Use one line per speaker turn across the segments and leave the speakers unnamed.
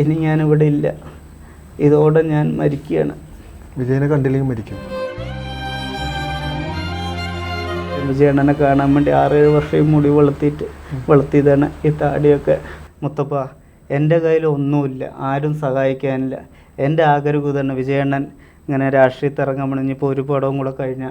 ഇനി ഞാൻ ഇവിടെ ഇല്ല. ഇതോടെ ഞാൻ മരിക്കുകയാണ്.
വിജയനെ കണ്ടില്ലെങ്കിൽ മരിക്കും.
വിജയണ്ണനെ കാണാൻ വേണ്ടി ആറേഴ് വർഷം മുടി വളർത്തിയിട്ട് വളർത്തിയതാണ് ഈ താടിയൊക്കെ. മുത്തപ്പ എന്റെ കയ്യിൽ ഒന്നുമില്ല. ആരും സഹായിക്കാനില്ല. എന്റെ ആഗ്രഹം തന്നെ വിജയണ്ണൻ ഇങ്ങനെ രാഷ്ട്രീയത്തിൽ ഇറങ്ങാൻ വേണ്ടി ഇനിയിപ്പോൾ ഒരു പടവും കൂടെ കഴിഞ്ഞ.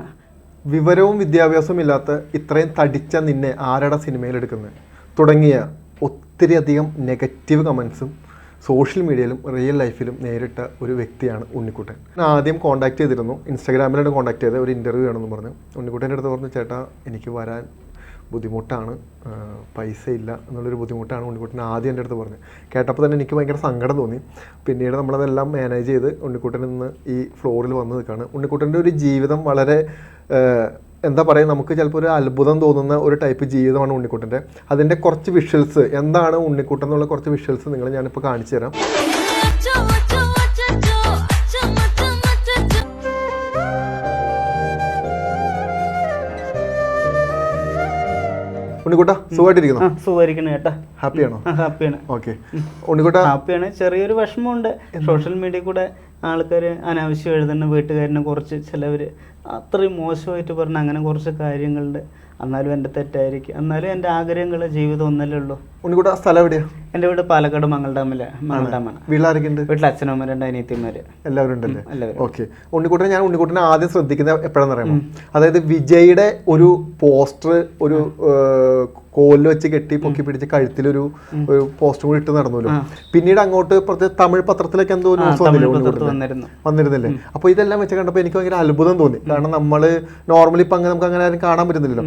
വിവരവും വിദ്യാഭ്യാസവും ഇല്ലാത്ത ഇത്രയും തടിച്ച നിന്നെ ആരുടെ സിനിമയിൽ എടുക്കുന്നത്? തുടങ്ങിയ ഒത്തിരി അധികം നെഗറ്റീവ് കമൻസും സോഷ്യൽ മീഡിയയിലും റിയൽ ലൈഫിലും നേരിട്ട ഒരു വ്യക്തിയാണ് ഉണ്ണിക്കുട്ടൻ. ഞാൻ ആദ്യം കോൺടാക്ട് ചെയ്തിരുന്നു. ഇൻസ്റ്റാഗ്രാമിലാണ് കോൺടാക്ട് ചെയ്തത്. ഒരു ഇന്റർവ്യൂ ആണെന്ന് പറഞ്ഞു. ഉണ്ണിക്കുട്ടന്റെ അടുത്ത് പറഞ്ഞു ചേട്ടാ എനിക്ക് വരാൻ ബുദ്ധിമുട്ടാണ്. പൈസ ഇല്ല എന്നുള്ളൊരു ബുദ്ധിമുട്ടാണ് ഉണ്ണിക്കുട്ടൻ ആദ്യം എന്റെ അടുത്ത് പറഞ്ഞു കേട്ടപ്പോൾ തന്നെ എനിക്ക് ഭയങ്കര സങ്കടം തോന്നി. പിന്നീട് നമ്മളതെല്ലാം മാനേജ് ചെയ്ത് ഉണ്ണിക്കുട്ടൻ ഇന്ന് ഈ ഫ്ലോറിൽ വന്ന് നിൽക്കുകയാണ്. ഉണ്ണിക്കുട്ടന്റെ ഒരു ജീവിതം വളരെ എന്താ പറയുക നമുക്ക് ചിലപ്പോൾ ഒരു അത്ഭുതം തോന്നുന്ന ഒരു ടൈപ്പ് ജീവിതമാണ് ഉണ്ണിക്കുട്ടന്റെ. അതിന്റെ കുറച്ച് വിഷ്വൽസ് എന്താണ് ഉണ്ണിക്കുട്ടൻ എന്നുള്ള കുറച്ച് വിഷ്വൽസ് നിങ്ങൾ ഞാനിപ്പോൾ കാണിച്ചു തരാം. ഉണ്ണിക്കുട്ട സുഖമായിട്ടിരിക്കുന്നു?
ആ സുഖമായിരിക്കണം ചേട്ടാ.
ഹാപ്പിയാണോ
ഹാപ്പിയാണ്
ഓക്കെ ഉണ്ണിക്കുട്ട?
ഹാപ്പിയാണ് ചെറിയൊരു വിഷമമുണ്ട്. സോഷ്യൽ മീഡിയ കൂടെ ആൾക്കാർ അനാവശ്യം എഴുതുന്ന വീട്ടുകാരനെ കുറച്ച് ചിലവർ അത്രയും മോശമായിട്ട് പറഞ്ഞ അങ്ങനെ കുറച്ച് കാര്യങ്ങളുണ്ട്. എന്നാലും എന്റെ തെറ്റായിരിക്കും. എന്നാലും എന്റെ ആഗ്രഹങ്ങൾ ജീവിതം ഒന്നല്ലേ ഉള്ളൂ.
ഉണ്ണിക്കൂട്ട സ്ഥലം എവിടെയാ?
എന്റെ വീട് പാലക്കാട് മംഗൾഡാമിലെ മംഗൾഡാമാണ്
വീട്ടിലാരൊക്കെയുണ്ട്?
വീട്ടിൽ അച്ഛനമ്മ രണ്ട് അനിയത്തിമാര്.
എല്ലാവരും ഉണ്ടല്ലേ?
എല്ലാവരും.
ഓക്കെ. ഉണ്ണിക്കുട്ടനെ ഞാൻ ഉണ്ണിക്കുട്ടനെ ആദ്യം ശ്രദ്ധിക്കുന്നത് എപ്പോഴാണെന്ന് അറിയാമോ? അതായത് വിജയുടെ ഒരു പോസ്റ്റർ ഒരു കോലിൽ വെച്ച് കെട്ടി പൊക്കി പിടിച്ച് കഴുത്തിലൊരു ഒരു പോസ്റ്റർ കൂടി ഇട്ട് നടന്നല്ലോ. പിന്നീട് അങ്ങോട്ട് പ്രത്യേക തമിഴ് പത്രത്തിലൊക്കെ എന്തോ ന്യൂസ് വന്നിരുന്നില്ലേ? അപ്പോൾ ഇതെല്ലാം വെച്ച് കണ്ടപ്പോൾ എനിക്ക് ഭയങ്കര അത്ഭുതം തോന്നി. കാരണം നമ്മൾ നോർമലി ഇപ്പം അങ്ങനെ നമുക്ക് അങ്ങനെ ആരും കാണാൻ പറ്റുന്നില്ലല്ലോ.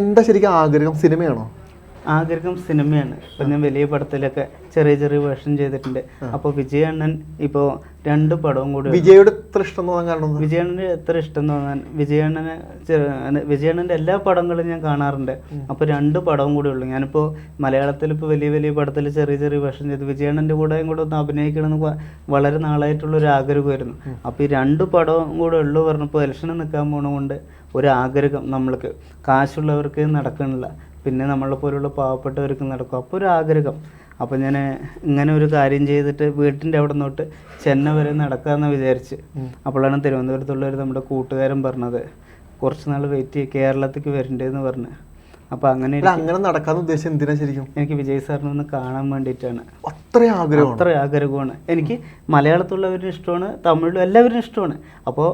എന്താ ശരിക്കും ആഗ്രഹം? സിനിമയാണോ?
ആഗ്രഹം സിനിമയാണ്. ഇപ്പം ഞാൻ വലിയ പടത്തിലൊക്കെ ചെറിയ ചെറിയ വേഷം ചെയ്തിട്ടുണ്ട്. അപ്പോൾ വിജയണ്ണൻ ഇപ്പോൾ രണ്ട് പടവും കൂടി
വിജയുടെ എത്ര ഇഷ്ടം തോന്നാൻ കാരണം എന്താ?
എത്ര ഇഷ്ടം തോന്നാൻ വിജയണ്ണന് വിജയണ്ണന്റെ എല്ലാ പടങ്ങളും ഞാൻ കാണാറുണ്ട്. അപ്പോൾ രണ്ട് പടവും കൂടി ഉള്ളൂ. ഞാനിപ്പോൾ മലയാളത്തിൽ ഇപ്പോൾ വലിയ വലിയ പടത്തിൽ ചെറിയ ചെറിയ വേഷം ചെയ്ത് വിജയണ്ണന്റെ കൂടെയും കൂടെ ഒന്ന് അഭിനയിക്കണം എന്ന് വളരെ നാളായിട്ടുള്ള ഒരു ആഗ്രഹമായിരുന്നു. അപ്പോൾ ഈ രണ്ട് പടവും കൂടെ ഉള്ളൂ പറഞ്ഞപ്പോൾ ഇലക്ഷന് നിൽക്കാൻ പോണതുകൊണ്ട് ഒരു ആഗ്രഹം നമ്മൾക്ക്. കാശുള്ളവർക്ക് നടക്കണില്ല പിന്നെ നമ്മളെ പോലുള്ള പാവപ്പെട്ടവർക്ക് നടക്കും. അപ്പോൾ ഒരു ആഗ്രഹം. അപ്പോൾ ഞാൻ ഇങ്ങനെ ഒരു കാര്യം ചെയ്തിട്ട് വീട്ടിന്റെ അവിടെ നിന്നോട്ട് ചെന്നൈ വരെ നടക്കാമെന്ന് വിചാരിച്ച്. അപ്പോഴാണ് തിരുവനന്തപുരത്തുള്ളവർ നമ്മുടെ കൂട്ടുകാരൻ പറഞ്ഞത്. കുറച്ച് നാൾ വെയിറ്റ് ചെയ്യുക കേരളത്തിലേക്ക് വരണ്ടേന്ന് പറഞ്ഞ്. അപ്പോൾ അങ്ങനെ
അങ്ങനെ നടക്കാന്ന് ഉദ്ദേശം എന്തിനാ ശരിക്കും?
എനിക്ക് വിജയ് സാറിനെ ഒന്ന് കാണാൻ വേണ്ടിയിട്ടാണ്.
അത്ര ആഗ്രഹം
അത്ര ആഗ്രഹമാണ്. എനിക്ക് മലയാളത്തിലുള്ളവരും ഇഷ്ടമാണ് തമിഴിലും എല്ലാവരും ഇഷ്ടമാണ് അപ്പോൾ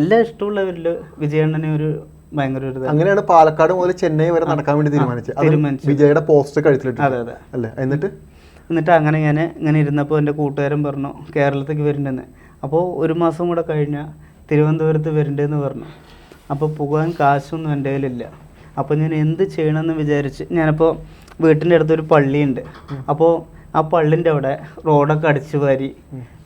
എല്ലാ ഇഷ്ടമുള്ളവരിൽ വിജയണ്ണനെ ഒരു ഭയങ്കര ഒരു
അങ്ങനെയാണ് പാലക്കാട് മുതൽ ചെന്നൈ വരെ നടക്കാൻ വേണ്ടി തീരുമാനിച്ചത്. വിജയുടെ പോസ്റ്റ് കഴുത്തിലിട്ട്
അതെ അതെ.
അല്ലേ? എന്നിട്ട്?
എന്നിട്ട് അങ്ങനെ ഞാൻ ഇങ്ങനെ ഇരുന്നപ്പോൾ എന്റെ കൂട്ടുകാരൻ പറഞ്ഞു കേരളത്തേക്ക് വരണ്ടെന്ന്. അപ്പോൾ ഒരു മാസം കൂടെ കഴിഞ്ഞാൽ തിരുവനന്തപുരത്ത് വരണ്ടെന്ന് പറഞ്ഞു. അപ്പോൾ പോകാൻ കാശൊന്നും എന്റെ കയ്യിലില്ല. അപ്പോൾ ഞാൻ എന്ത് ചെയ്യണമെന്ന് വിചാരിച്ച് ഞാനിപ്പോൾ വീട്ടിന്റെ അടുത്തൊരു പള്ളിയുണ്ട്. അപ്പോൾ ആ പള്ളിന്റെ അവിടെ റോഡൊക്കെ അടിച്ചു വരി.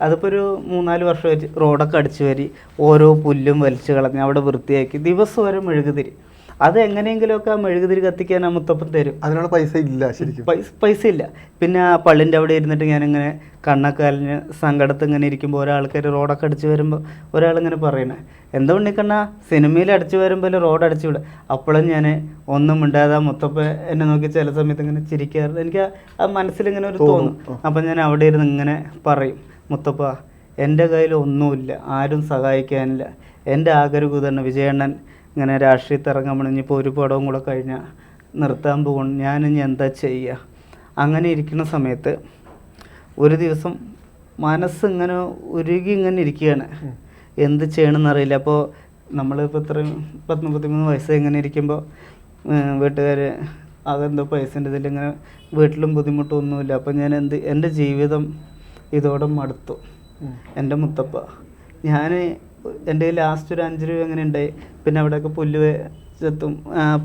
അതിപ്പോൾ ഒരു മൂന്നാൽ വർഷമായിട്ട് റോഡൊക്കെ അടിച്ചു വരി ഓരോ പുല്ലും വലിച്ചു കളഞ്ഞ് അവിടെ വൃത്തിയാക്കി ദിവസം വരെ മെഴുകുതിരി. അത് എങ്ങനെയെങ്കിലുമൊക്കെ ആ മെഴുകുതിരി കത്തിക്കാൻ ആ മുത്തപ്പൻ തരും.
അതിനുള്ള പൈസ ഇല്ല ശരിക്കും.
പൈസ പൈസ ഇല്ല. പിന്നെ ആ പള്ളിന്റെ അവിടെ ഇരുന്നിട്ട് ഞാനിങ്ങനെ കണ്ണൊക്കെ അലിഞ്ഞ് സങ്കടത്ത് ഇങ്ങനെ ഇരിക്കുമ്പോൾ ഒരാൾക്കാർ റോഡൊക്കെ അടിച്ചു വരുമ്പോൾ ഒരാളിങ്ങനെ പറയണേ എന്താ ഉണ്ണിക്കണ്ണ സിനിമയിൽ അടിച്ചു വരുമ്പോൾ റോഡ് അടിച്ചു വിടുക അപ്പോഴും ഞാൻ ഒന്നും മിണ്ടാതെ ആ മുത്തപ്പ എന്നെ നോക്കി ചില സമയത്ത് ഇങ്ങനെ ചിരിക്കാറുണ്ട്. എനിക്ക് ആ- ആ മനസ്സിലിങ്ങനെ ഒരു തോന്നും. അപ്പം ഞാൻ അവിടെ ഇരുന്ന് ഇങ്ങനെ പറയും മുത്തപ്പ എന്റെ കയ്യിൽ ഒന്നുമില്ല ആരും സഹായിക്കാനില്ല. എന്റെ ആഗ്രഹം തന്നെ വിജയണ്ണൻ ഇങ്ങനെ രാഷ്ട്രീയത്തിൽ ഇറങ്ങാൻ വേണ്ടി ഇനിയിപ്പോൾ ഒരു പടവും കൂടെ കഴിഞ്ഞാൽ നിർത്താൻ പോകും. ഞാനിനി എന്താ ചെയ്യുക അങ്ങനെ ഇരിക്കുന്ന സമയത്ത് ഒരു ദിവസം മനസ്സ് ഇങ്ങനെ ഉരുകി ഇങ്ങനെ ഇരിക്കുകയാണ്. എന്ത് ചെയ്യണമെന്ന് അറിയില്ല. അപ്പോൾ നമ്മളിപ്പോൾ ഇത്രയും പത്ത് മുപ്പത്തിമൂന്ന് വയസ്സ് ഇങ്ങനെ ഇരിക്കുമ്പോൾ വീട്ടുകാർ അതെന്തോ പൈസന്റെ ഇതിലിങ്ങനെ വീട്ടിലും ബുദ്ധിമുട്ടൊന്നുമില്ല അപ്പം ഞാൻ എന്ത് എന്റെ ജീവിതം ഇതോടെ മടുത്തു. എന്റെ മുത്തപ്പ. ഞാൻ എന്റെ ലാസ്റ്റ് ഒരു അഞ്ച് രൂപ അങ്ങനെ ഉണ്ടായി. പിന്നെ അവിടെയൊക്കെ പുല്ല് ചെത്തും.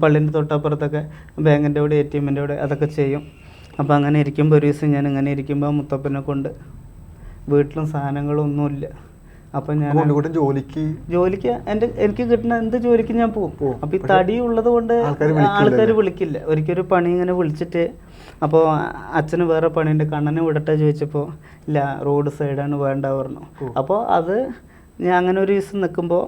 പള്ളിന്റെ തൊട്ടപ്പുറത്തൊക്കെ ബാങ്കിന്റെ അവിടെ എ ടി എമ്മിന്റെ അവിടെ അതൊക്കെ ചെയ്യും. അപ്പോൾ അങ്ങനെ ഇരിക്കുമ്പോൾ ഒരു ദിവസം ഞാൻ ഇങ്ങനെ ഇരിക്കുമ്പോൾ മുത്തപ്പനെ കൊണ്ട് വീട്ടിലും സാധനങ്ങളൊന്നുമില്ല. അപ്പം ഞാൻ
ജോലിക്ക്
ജോലിക്ക് എന്റെ എനിക്ക് കിട്ടുന്ന എന്ത് ജോലിക്ക് ഞാൻ പോകും. അപ്പൊ ഈ തടി ഉള്ളത് കൊണ്ട്. ആൾക്കാർ വിളിക്കില്ല. ഒരിക്കലും പണി ഇങ്ങനെ വിളിച്ചിട്ട് അപ്പോൾ അച്ഛന് വേറെ പണിയുണ്ട്. കണ്ണനെ വിടട്ടെ ചോദിച്ചപ്പോൾ ഇല്ല റോഡ് സൈഡാണ് വേണ്ട പറഞ്ഞു. അപ്പോൾ അത് ഞാൻ അങ്ങനെ ഒരു ദിവസം നിൽക്കുമ്പോൾ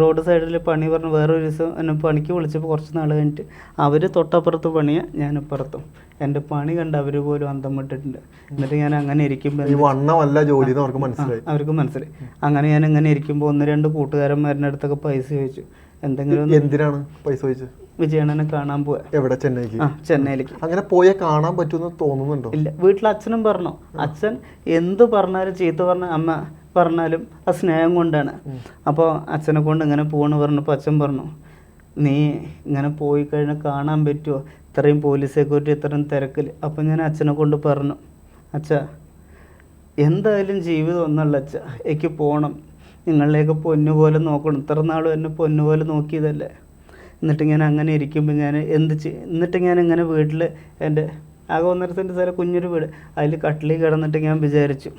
റോഡ് സൈഡിൽ പണി പറഞ്ഞ് വേറൊരു ദിവസം എന്നെ പണിക്ക് വിളിച്ചപ്പോൾ കുറച്ച് നാൾ കഴിഞ്ഞിട്ട് അവർ തൊട്ടപ്പുറത്ത് പണിയാ ഞാനിപ്പുറത്തും എന്റെ പണി കണ്ട് അവർ പോലും അന്തം വിട്ടിട്ടുണ്ട്. എന്നിട്ട് ഞാൻ അങ്ങനെ ഇരിക്കുമ്പോൾ
ജോലി അവർക്ക് മനസ്സിലായി.
അവർക്ക് മനസ്സിലായി. അങ്ങനെ ഞാൻ ഇങ്ങനെ ഇരിക്കുമ്പോൾ ഒന്ന് രണ്ട് കൂട്ടുകാരന്മാരുടെ അടുത്തൊക്കെ പൈസ ചോദിച്ചു. എന്തെങ്കിലും
എന്തിനാണ് പൈസ ചോദിച്ചത്?
വിജയണ്ണനെ കാണാൻ പോവാ.
എവിടെ? ചെന്നൈക്ക്?
ആ ചെന്നൈയിലേക്ക്.
അങ്ങനെ പോയ കാണാൻ പറ്റുമെന്ന് തോന്നുന്നുണ്ടോ?
ഇല്ല വീട്ടിൽ അച്ഛനും പറഞ്ഞു. അച്ഛൻ എന്ത് പറഞ്ഞാലും ചീത്ത പറഞ്ഞ അമ്മ പറഞ്ഞാലും ആ സ്നേഹം കൊണ്ടാണ്. അപ്പോൾ അച്ഛനെ കൊണ്ട് ഇങ്ങനെ പോകണ് പറഞ്ഞപ്പോൾ അച്ഛൻ പറഞ്ഞു നീ ഇങ്ങനെ പോയി കഴിഞ്ഞാൽ കാണാൻ പറ്റുമോ ഇത്രയും പോലീസ് സെക്യൂരിറ്റി ഇത്രയും തിരക്കിൽ അപ്പം ഞാൻ അച്ഛനെ കൊണ്ട് പറഞ്ഞു അച്ഛാ എന്തായാലും ജീവിതം ഒന്നല്ല അച്ഛ. എനിക്ക് പോകണം നിങ്ങളിലേക്ക് പൊന്നുപോലെ നോക്കണം. ഇത്ര നാളും എന്നെ പൊന്നുപോലെ നോക്കിയതല്ലേ? എന്നിട്ട് ഞാൻ അങ്ങനെ ഇരിക്കുമ്പോൾ ഞാൻ എന്ത് എന്നിട്ട് ഞാൻ ഇങ്ങനെ വീട്ടിൽ എന്റെ ആകെ ഒന്നര സെന്റ് സ്ഥലം കുഞ്ഞൊരു വീട്. അതിൽ കട്ടിലിൽ കിടന്നിട്ട് ഞാൻ വിചാരിച്ചു.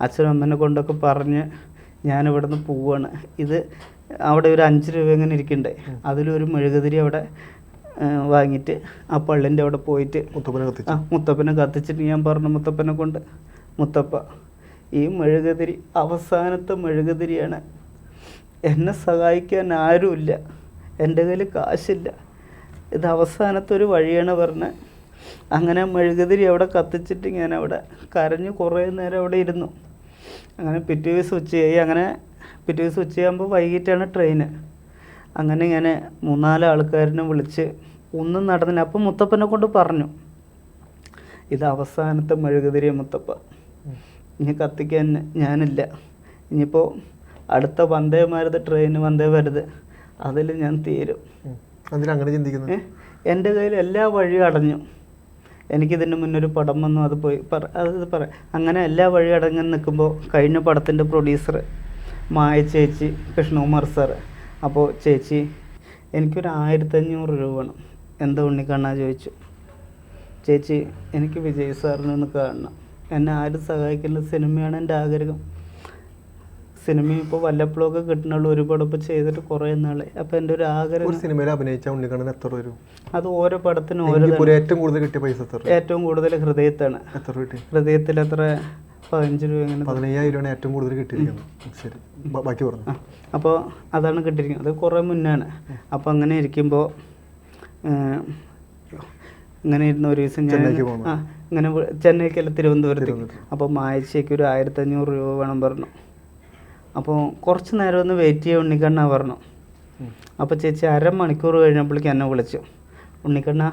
അച്ഛനും അമ്മനെ കൊണ്ടൊക്കെ പറഞ്ഞ് ഞാനിവിടെ നിന്ന് പോവാണ്. ഇത് അവിടെ ഒരു അഞ്ച് രൂപ ഇങ്ങനെ ഇരിക്കണ്ടേ. അതിലൊരു മെഴുകുതിരി അവിടെ വാങ്ങിയിട്ട് ആ പള്ളിന്റെ അവിടെ പോയിട്ട്
മുത്തപ്പനെ കത്തിച്ചു.
ആ മുത്തപ്പനെ കത്തിച്ചിട്ട് ഞാൻ പറഞ്ഞു മുത്തപ്പനെ കൊണ്ട് മുത്തപ്പ ഈ മെഴുകുതിരി അവസാനത്തെ മെഴുകുതിരിയാണ്. എന്നെ സഹായിക്കാൻ ആരുമില്ല. എന്റെ കയ്യിൽ കാശില്ല. ഇത് അവസാനത്തെ ഒരു വഴിയാണ് പറഞ്ഞത് അങ്ങനെ മെഴുകുതിരി അവിടെ കത്തിച്ചിട്ട് ഞാൻ അവിടെ കരഞ്ഞു കുറേ നേരം അവിടെ ഇരുന്നു. അങ്ങനെ പിറ്റേ ദിവസം ഉച്ചയായി. അങ്ങനെ പിറ്റേ ദിവസം ഉച്ചയാകുമ്പോൾ വൈകിട്ടാണ് ട്രെയിന് അങ്ങനെ ഞാൻ മൂന്നാൽ ആൾക്കാരിനെ വിളിച്ച് ഒന്നും നടന്നില്ല. അപ്പം മുത്തപ്പനെ കൊണ്ട് പറഞ്ഞു ഇത് അവസാനത്തെ മെഴുകുതിരി മുത്തപ്പ. ഇനി കത്തിക്കാൻ ഞാനില്ല. ഇനിയിപ്പോൾ അടുത്ത വന്ദേ ഭാരത് ട്രെയിൻ വന്ദേ ഭാരത് അതിൽ ഞാൻ തീരും.
അങ്ങനെ ചിന്തിക്കുന്നത്
എന്റെ കയ്യിൽ എല്ലാ വഴിയും അടഞ്ഞു. എനിക്കിതിന് മുന്നേ ഒരു പടം വന്നു അത് പോയി. പറ അത് പറ. അങ്ങനെ എല്ലാ വഴി അടങ്ങി നിൽക്കുമ്പോൾ കഴിഞ്ഞ പടത്തിന്റെ പ്രൊഡ്യൂസർ മായ ചേച്ചി കൃഷ്ണകുമാർ സാറ് അപ്പോൾ ചേച്ചി എനിക്കൊരു ആയിരത്തഞ്ഞൂറ് രൂപ വേണം. എന്താ ഉണ്ണിക്കണ്ണാ ചോദിച്ചു. ചേച്ചി എനിക്ക് വിജയ് സാറിനെ ഒന്ന് കാണണം. എന്നെ ആരും സഹായിക്കുന്ന സിനിമയാണ് എന്റെ ആഗ്രഹം. സിനിമ ഇപ്പോൾ വല്ലപ്പോഴൊക്കെ കിട്ടണുള്ളൂ. ഒരു പടം ഇപ്പോൾ ചെയ്തിട്ട് കുറേ നാളെ അപ്പോൾ എന്റെ ഒരു ആഗ്രഹം
ഒരു സിനിമയിൽ അഭിനയിച്ച ഉണ്ണിക്കണ്ണൻ എത്ര വരും?
അത് ഓരോ പടത്തിന് ഓരോ
ഏറ്റവും കൂടുതൽ കിട്ടിയ പൈസ
ഏറ്റവും കൂടുതൽ ഹൃദയത്താണ്.
എത്ര കിട്ടി?
ഹൃദയത്തിൽ എത്ര? പതിനഞ്ച് രൂപ അങ്ങനെ
പതിനയ്യായിരം രൂപയാണ് ഏറ്റവും കൂടുതൽ കിട്ടിയിരിക്കുന്നത്. ശരി. ബാക്കി പറഞ്ഞു.
അപ്പോൾ അതാണ് കിട്ടിയിരിക്കുന്നത്. അത് കുറേ മുന്നാണ്. അപ്പോൾ അങ്ങനെ ഇരിക്കുമ്പോൾ ഇങ്ങനെ ഇരുന്ന ഒരു ദിവസം ഞാൻ ഇങ്ങനെ ചെന്നൈക്കല്ല തിരുവനന്തപുരത്തേക്ക്.
തിരുവനന്തപുരം.
അപ്പോൾ മായച്ചയ്ക്ക് ഒരു ആയിരത്തഞ്ഞൂറ് രൂപ വേണം പറഞ്ഞു. അപ്പോൾ കുറച്ച് നേരം ഒന്ന് വെയിറ്റ് ചെയ്യുക ഉണ്ണിക്കണ്ണ പറഞ്ഞു. അപ്പോൾ ചേച്ചി അരമണിക്കൂർ കഴിഞ്ഞപ്പോഴേക്കും എന്നെ വിളിച്ചു. ഉണ്ണിക്കണ്ണ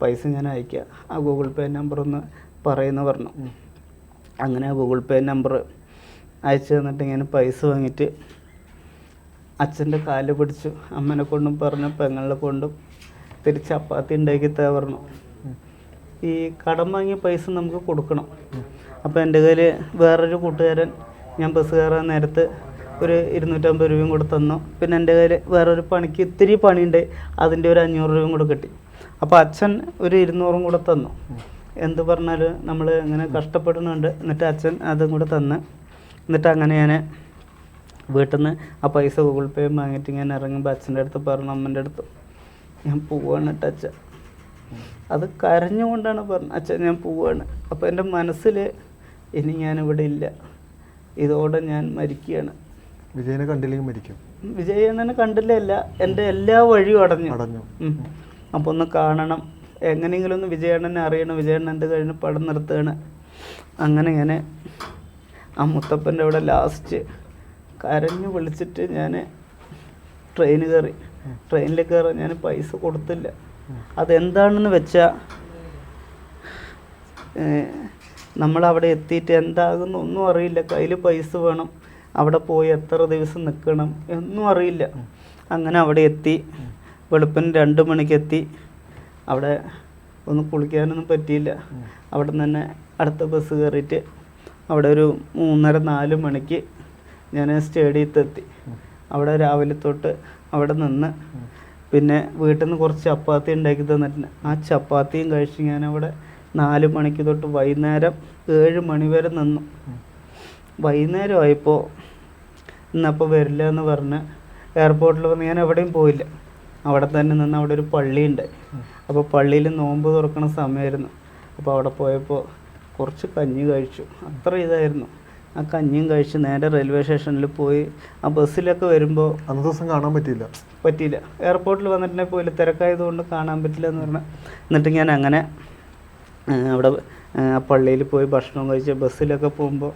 പൈസ ഞാൻ അയക്കുക ആ ഗൂഗിൾ പേ നമ്പർ ഒന്ന് പറയുന്നു പറഞ്ഞു. അങ്ങനെ ആ ഗൂഗിൾ പേ നമ്പർ അയച്ചു തന്നിട്ട് ഇങ്ങനെ പൈസ വാങ്ങിയിട്ട് അച്ഛന്റെ കാൽ പിടിച്ചു. അമ്മനെ കൊണ്ടും പറഞ്ഞു പെങ്ങളെ കൊണ്ടും തിരിച്ച് ചപ്പാത്തി ഉണ്ടാക്കി തേ പറഞ്ഞു ഈ കടം വാങ്ങിയ പൈസ നമുക്ക് കൊടുക്കണം. അപ്പോൾ എന്റെ കയ്യിൽ വേറൊരു കൂട്ടുകാരൻ ഞാൻ ബസ് കയറാൻ നേരത്ത് ഒരു ഇരുന്നൂറ്റമ്പത് രൂപയും കൂടെ തന്നു. പിന്നെ എന്റെ കയ്യിൽ വേറൊരു പണിക്ക് ഇത്തിരി പണിയുണ്ട്. അതിന്റെ ഒരു അഞ്ഞൂറ് രൂപയും കൂടെ കിട്ടി. അപ്പോൾ അച്ഛൻ ഒരു ഇരുന്നൂറും കൂടെ തന്നു. എന്ത് പറഞ്ഞാൽ നമ്മൾ ഇങ്ങനെ കഷ്ടപ്പെടുന്നുണ്ട്. എന്നിട്ട് അച്ഛൻ അതും കൂടെ തന്ന്. എന്നിട്ട് അങ്ങനെ ഞാൻ വീട്ടിൽ നിന്ന് ആ പൈസ ഗൂഗിൾ പേ വാങ്ങിയിട്ട് ഞാൻ ഇറങ്ങുമ്പോൾ അച്ഛന്റെ അടുത്ത് പറഞ്ഞു അമ്മന്റെ അടുത്ത് ഞാൻ പോവാണ് അച്ഛൻ അത് കരഞ്ഞുകൊണ്ടാണ് പറഞ്ഞത്. അച്ഛൻ ഞാൻ പോവാണ്. അപ്പോൾ എന്റെ മനസ്സിൽ ഇനി ഞാനിവിടെ ഇല്ല. ഇതോടെ ഞാൻ മരിക്കുകയാണ്.
വിജയനെ കണ്ടില്ലെങ്കിൽ മരിക്കും.
വിജയനെ കണ്ടില്ലല്ല എന്റെ എല്ലാ വഴിയും അടഞ്ഞു.
അടഞ്ഞു.
അപ്പോൾ ഒന്ന് കാണണം. എങ്ങനെയെങ്കിലും ഒന്ന് വിജയണ്ണനെ അറിയണം. വിജയണ്ണൻ എന്റെ കഴിഞ്ഞ് പടം നിർത്തുകയാണ്. അങ്ങനെ ഇങ്ങനെ ആ മുത്തപ്പന്റെ അവിടെ ലാസ്റ്റ് കരഞ്ഞു വിളിച്ചിട്ട് ഞാൻ ട്രെയിൻ കയറി. ട്രെയിനിൽ കയറി ഞാൻ പൈസ കൊടുത്തില്ല. അതെന്താണെന്ന് വെച്ചാൽ നമ്മളവിടെ എത്തിയിട്ട് എന്താകുന്നു ഒന്നും അറിയില്ല. കയ്യിൽ പൈസ വേണം. അവിടെ പോയി എത്ര ദിവസം നിൽക്കണം എന്നും അറിയില്ല. അങ്ങനെ അവിടെ എത്തി. വെളുപ്പിന് രണ്ട് മണിക്ക് എത്തി. അവിടെ ഒന്ന് കുളിക്കാനൊന്നും പറ്റിയില്ല. അവിടെ നിന്ന് തന്നെ അടുത്ത ബസ് കയറിയിട്ട് അവിടെ ഒരു മൂന്നര നാല് മണിക്ക് ഞാൻ സ്റ്റേഡിയത്തെത്തി അവിടെ രാവിലെ തൊട്ട് അവിടെ നിന്ന് പിന്നെ വീട്ടിൽ നിന്ന് കുറച്ച് ചപ്പാത്തി ഉണ്ടാക്കി തന്നിട്ടുണ്ട്. ആ ചപ്പാത്തിയും കഴിച്ച് ഞാൻ അവിടെ നാല് മണിക്ക് തൊട്ട് വൈകുന്നേരം ഏഴ് മണി വരെ നിന്നു. വൈകുന്നേരം ആയപ്പോൾ ഇന്നപ്പോൾ വരില്ല എന്ന് പറഞ്ഞ് എയർപോർട്ടിൽ വന്ന് ഞാൻ എവിടെയും പോയില്ല. അവിടെ തന്നെ നിന്ന് അവിടെ ഒരു പള്ളിയുണ്ട്. അപ്പോൾ പള്ളിയിൽ നോമ്പ് തുറക്കണ സമയമായിരുന്നു അപ്പോൾ അവിടെ പോയപ്പോൾ കുറച്ച് കഞ്ഞി കഴിച്ചു. അത്ര ഇതായിരുന്നു. ആ കഞ്ഞിയും കഴിച്ച് നേരെ റെയിൽവേ സ്റ്റേഷനിൽ പോയി. ആ ബസ്സിലൊക്കെ വരുമ്പോൾ
അന്നത്തെ ദിവസം കാണാൻ പറ്റിയില്ല.
പറ്റിയില്ല. എയർപോർട്ടിൽ വന്നിട്ടുണ്ടെങ്കിൽ പോയില്ല തിരക്കായതുകൊണ്ട് കാണാൻ പറ്റില്ല എന്ന് പറഞ്ഞാൽ എന്നിട്ട് ഞാൻ അങ്ങനെ അവിടെ പള്ളിയിൽ പോയി ഭക്ഷണം കഴിച്ച് ബസ്സിലൊക്കെ പോകുമ്പോൾ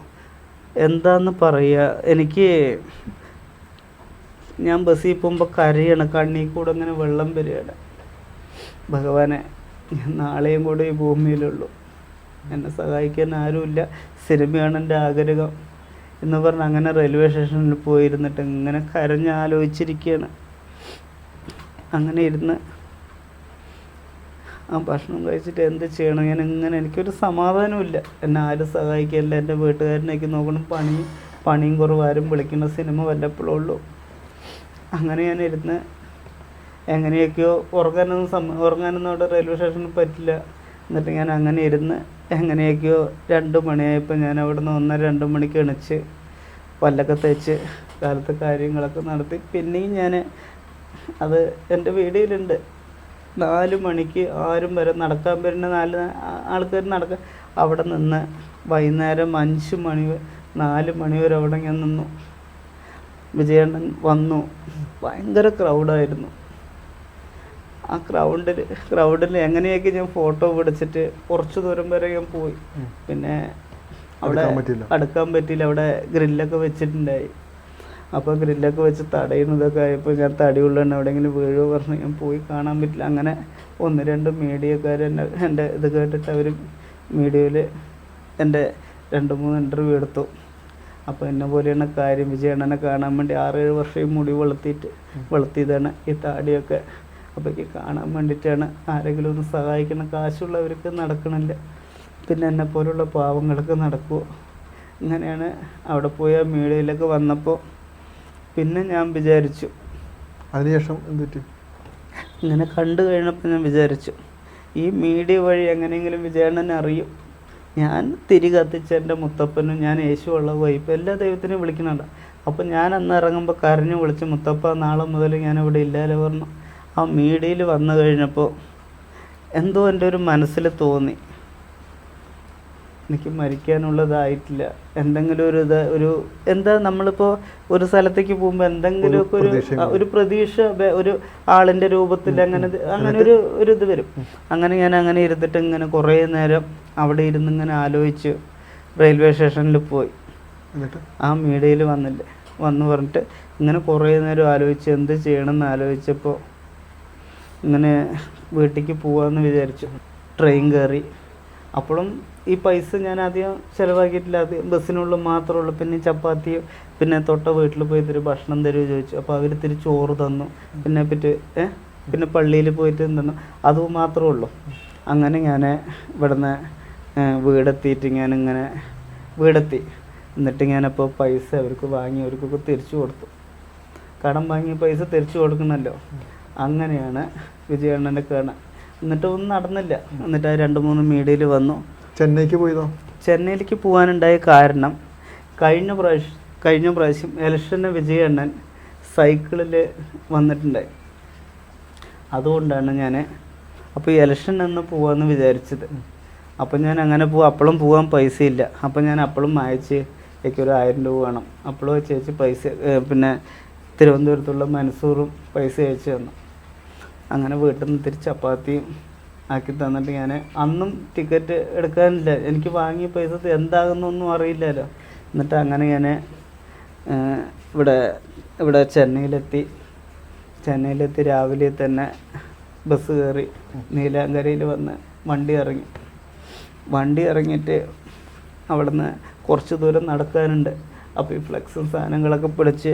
എന്താന്ന് പറയുക എനിക്ക് ഞാൻ ബസ്സിൽ പോകുമ്പോൾ കരയാണ് കണ്ണിൽ കൂടെ അങ്ങനെ വെള്ളം വരികയാണ്. ഭഗവാനെ നാളെയും കൂടെ ഈ ഭൂമിയിലുള്ളൂ. എന്നെ സഹായിക്കാൻ ആരുമില്ല. സിനിമയാണ് എന്റെ ആഗ്രഹം. എന്ന് പറഞ്ഞ് അങ്ങനെ റെയിൽവേ സ്റ്റേഷനിൽ പോയിരുന്നിട്ട് ഇങ്ങനെ കരഞ്ഞാലോചിച്ചിരിക്കുകയാണ്. അങ്ങനെ ഇരുന്ന് ആ ഭക്ഷണം കഴിച്ചിട്ട് എന്ത് ചെയ്യണം? ഞാൻ ഇങ്ങനെ എനിക്കൊരു സമാധാനമില്ല എന്നെ ആരും സഹായിക്കില്ല? എന്റെ വീട്ടുകാരനേക്ക് നോക്കണം. പണി പണിയും കുറവാരും വിളിക്കുന്ന സിനിമ വല്ലപ്പോഴും ഉള്ളൂ. അങ്ങനെ ഞാൻ ഇരുന്ന് എങ്ങനെയൊക്കെയോ ഉറങ്ങാനൊന്നും സമ ഉറങ്ങാനൊന്നും അവിടെ റെയിൽവേ സ്റ്റേഷനിൽ പറ്റില്ല. എന്നിട്ട് ഞാൻ അങ്ങനെ ഇരുന്ന് എങ്ങനെയൊക്കെയോ രണ്ട് മണിയായപ്പോൾ ഞാൻ അവിടെ നിന്ന് ഒന്നര രണ്ട് മണിക്ക് എണിച്ച് പല്ലൊക്കെ തേച്ച് കാലത്ത് കാര്യങ്ങളൊക്കെ നടത്തി. പിന്നെയും ഞാൻ അത് എന്റെ വീഡിയോയിലുണ്ട് നാല് മണിക്ക് ആരും വരെ നടക്കാൻ വരുന്ന നാല് ആൾക്കാർ നടക്കാൻ അവിടെ നിന്ന് വൈകുന്നേരം അഞ്ച് മണി നാല് മണി വരെ അവിടെ ഞാൻ നിന്നു. വിജയണ്ണൻ വന്നു. ഭയങ്കര ക്രൗഡായിരുന്നു ആ ക്രൗഡിൽ ക്രൗഡിൽ എങ്ങനെയൊക്കെ ഞാൻ ഫോട്ടോ പിടിച്ചിട്ട് കുറച്ച് ദൂരം വരെ ഞാൻ പോയി. പിന്നെ അവിടെ.
അടുക്കാൻ പറ്റിയില്ല.
അവിടെ ഗ്രില്ലൊക്കെ വെച്ചിട്ടുണ്ടായി. അപ്പോൾ ഗ്രില്ലൊക്കെ വെച്ച് തടയുന്നതൊക്കെ ആയപ്പോൾ ഞാൻ തടി ഉള്ളതാണ് എവിടെയെങ്കിലും വീഴുമോ പറഞ്ഞ്. ഞാൻ പോയി കാണാൻ പറ്റില്ല. അങ്ങനെ ഒന്ന് രണ്ട് മീഡിയക്കാർ എന്നെ എന്റെ ഇത് കേട്ടിട്ട് അവർ മീഡിയയിൽ എന്റെ രണ്ട് മൂന്ന് ഇന്റർവ്യൂ എടുത്തു. അപ്പോൾ എന്നെ പോലെയാണ് കാര്യം വിജയണ്ണനെ കാണാൻ വേണ്ടി ആറേഴ് വർഷം മുടി വെളുത്തിയിട്ട് വെളുത്തിയതാണ് ഈ താടിയൊക്കെ. അപ്പോൾ എനിക്ക് കാണാൻ വേണ്ടിയിട്ടാണ് ആരെങ്കിലും ഒന്ന് സഹായിക്കണം. കാശുള്ളവർക്ക് നടക്കണില്ല. പിന്നെ എന്നെ പോലുള്ള പാവങ്ങൾക്ക് നടക്കുമോ അങ്ങനെയാണ് അവിടെ പോയി ആ മീഡിയയിലൊക്കെ വന്നപ്പോൾ പിന്നെ ഞാൻ വിചാരിച്ചു.
അതിനുശേഷം എന്തു
ഇങ്ങനെ കണ്ടു കഴിഞ്ഞപ്പോൾ ഞാൻ വിചാരിച്ചു. ഈ മീഡിയ വഴി എങ്ങനെയെങ്കിലും വിജയണ്ണനെ അറിയും. ഞാൻ തിരി കത്തിച്ച എന്റെ മുത്തപ്പനും ഞാൻ യേശുവുള്ള വൈപ്പ് എല്ലാ ദൈവത്തിനെയും വിളിക്കുന്നുണ്ട്. അപ്പോൾ ഞാൻ അന്ന് ഇറങ്ങുമ്പോൾ കരഞ്ഞു വിളിച്ച് മുത്തപ്പ നാളെ മുതൽ ഞാൻ ഇവിടെ ഇല്ലാതെ പറഞ്ഞു. ആ മീഡിയയിൽ വന്നു കഴിഞ്ഞപ്പോൾ എന്തോ എന്റെ ഒരു മനസ്സിൽ തോന്നി. എനിക്ക് മരിക്കാനുള്ളതായിട്ടില്ല. എന്തെങ്കിലും ഒരു ഇത് ഒരു എന്താ നമ്മളിപ്പോ ഒരു സ്ഥലത്തേക്ക് പോകുമ്പോൾ എന്തെങ്കിലുമൊക്കെ ഒരു ഒരു പ്രതീക്ഷ. ഒരു ആളിന്റെ രൂപത്തിൽ അങ്ങനെ അങ്ങനെ ഒരു ഒരു ഇത് വരും. അങ്ങനെ ഞാൻ അങ്ങനെ ഇരുന്നിട്ട് ഇങ്ങനെ കുറേ നേരം അവിടെ ഇരുന്ന് ഇങ്ങനെ ആലോചിച്ച് റെയിൽവേ സ്റ്റേഷനിൽ പോയി. ആ മീഡിയയിൽ വന്നില്ലേ? വന്ന് പറഞ്ഞിട്ട് ഇങ്ങനെ കുറേ നേരം ആലോചിച്ച് എന്ത് ചെയ്യണമെന്ന് ആലോചിച്ചപ്പോൾ ഇങ്ങനെ വീട്ടിലേക്ക് പോവാന്ന് വിചാരിച്ചു. ട്രെയിൻ കയറി. അപ്പോഴും ഈ പൈസ ഞാൻ ആദ്യം ചിലവാക്കിയിട്ടില്ല. ആദ്യം ബസ്സിനുള്ളിൽ മാത്രമേ ഉള്ളൂ പിന്നെ ചപ്പാത്തി പിന്നെ തൊട്ട വീട്ടിൽ പോയി ഇത്തിരി ഭക്ഷണം തരുമോ ചോദിച്ചു. അപ്പോൾ അവർ ഇത്തിരി ചോറ് തന്നു. പിന്നെ പിറ്റ് പിന്നെ പള്ളിയിൽ പോയിട്ട് തന്നു? അത് മാത്രമേ ഉള്ളൂ. അങ്ങനെ ഞാൻ ഇവിടുന്ന് വീടെത്തിയിട്ട് ഞാനിങ്ങനെ വീടെത്തി. എന്നിട്ട് ഞാനപ്പോൾ പൈസ അവർക്ക് വാങ്ങി അവർക്കൊക്കെ തിരിച്ചു കൊടുത്തു. കടം വാങ്ങിയ പൈസ തിരിച്ചു കൊടുക്കണമല്ലോ അങ്ങനെയാണ് വിജയണ്ണന്റെ കേണ എന്നിട്ട് ഒന്നും നടന്നില്ല. എന്നിട്ട് ആ രണ്ട് മൂന്ന് മീഡിയയിൽ വന്നു.
ചെന്നൈക്ക് പോയതോ?
ചെന്നൈയിലേക്ക് പോകാനുണ്ടായ കാരണം കഴിഞ്ഞ പ്രാവശ്യം കഴിഞ്ഞ പ്രാവശ്യം ഇലക്ഷന് വിജയണ്ണൻ സൈക്കിളിൽ വന്നിട്ടുണ്ടായി. അതുകൊണ്ടാണ് ഞാൻ അപ്പോൾ ഇലക്ഷൻ എന്ന് പോകാമെന്ന് വിചാരിച്ചത്. അപ്പം ഞാൻ അങ്ങനെ പോവാം അപ്പോഴും പോകാൻ പൈസ ഇല്ല അപ്പം ഞാൻ അപ്പോഴും അയച്ച് എനിക്കൊരു ആയിരം രൂപ വേണം. അപ്പോഴും ചേച്ചി പൈസ പിന്നെ തിരുവനന്തപുരത്തുള്ള മനസൂറും പൈസ അയച്ചു തന്നു. അങ്ങനെ വീട്ടിൽ നിന്ന് തിരിച്ച് ചപ്പാത്തിയും ആക്കി തന്നിട്ട് ഞാൻ അന്നും ടിക്കറ്റ് എടുക്കാനില്ല. എനിക്ക് വാങ്ങിയ പൈസ എന്താകുന്നൊന്നും അറിയില്ലല്ലോ. എന്നിട്ട് അങ്ങനെ ഞാൻ ഇവിടെ ഇവിടെ ചെന്നൈയിലെത്തി. ചെന്നൈയിലെത്തി രാവിലെ തന്നെ ബസ് കയറി നീലാങ്കരയിൽ വന്ന് വണ്ടി ഇറങ്ങി. വണ്ടി ഇറങ്ങിയിട്ട് അവിടുന്ന് കുറച്ച് ദൂരം നടക്കാനുണ്ട്. അപ്പോൾ ഈ ഫ്ലെക്സും സാധനങ്ങളൊക്കെ പിടിച്ച്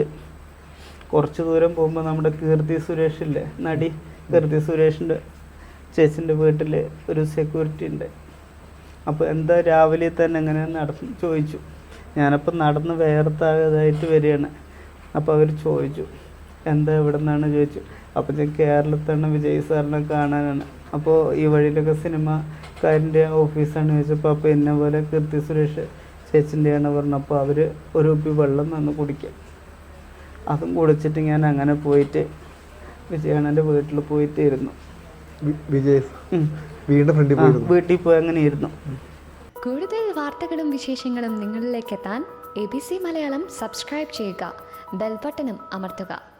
കുറച്ച് ദൂരം പോകുമ്പോൾ നമ്മുടെ കീർത്തി സുരേഷില്ലേ നടി കീർത്തി സുരേഷിന്റെ ചേച്ചിന്റെ വീട്ടിൽ ഒരു സെക്യൂരിറ്റി ഉണ്ട്. അപ്പോൾ എന്താ രാവിലെ തന്നെ എങ്ങനെ നടന്ന് ചോദിച്ചു. ഞാനപ്പോൾ നടന്ന് വേർത്താകതായിട്ട് വരികയാണ്. അപ്പോൾ അവർ ചോദിച്ചു എന്താ എവിടെ നിന്നാണ് ചോദിച്ചു. അപ്പോൾ ഞാൻ കേരളത്താണ് വിജയ് സാറിനെ കാണാനാണ്. അപ്പോൾ ഈ വഴിയിലൊക്കെ സിനിമക്കാരന്റെ ഓഫീസാണ് ചോദിച്ചപ്പോൾ അപ്പോൾ എന്നെ പോലെ കീർത്തി സുരേഷ് ചേച്ചിന്റെയാണ് പറഞ്ഞപ്പോൾ അവർ ഒരു കുപ്പി വെള്ളം തന്നു കുടിക്കുക അതും കുടിച്ചിട്ട് ഞാൻ അങ്ങനെ പോയിട്ട് വിജയാണന്റെ വീട്ടിൽ പോയിട്ട് ഇരുന്നു.
വി- വിജയ് വീണ്ടും ഫ്രണ്ടിൽ പോയിരുന്നു.
വീട്ടിൽ പോയി അങ്ങനെ
കൂടുതൽ വാർത്തകളും വിശേഷങ്ങളും നിങ്ങളിലേക്ക് എത്താൻ A B C Malayalam subscribe ചെയ്യുക. ബെൽബട്ടനും അമർത്തുക.